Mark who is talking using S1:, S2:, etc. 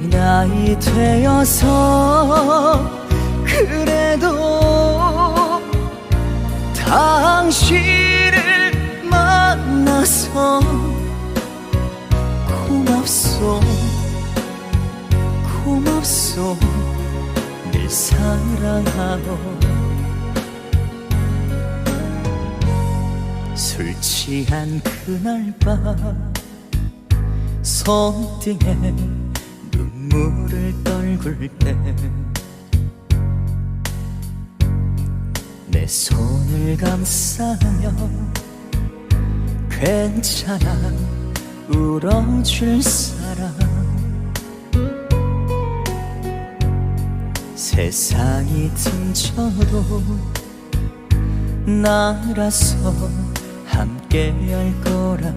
S1: 이 나이 되어서 그래도 당신을 만나서 고맙소 고맙소. 늘 사랑하오 술 취한 그날 밤 손등에 눈 물을 떨굴 때 내 손을 감싸며 괜찮아 울어줄 사람. 세상이 틈쳐도 나라서 함께 할 거라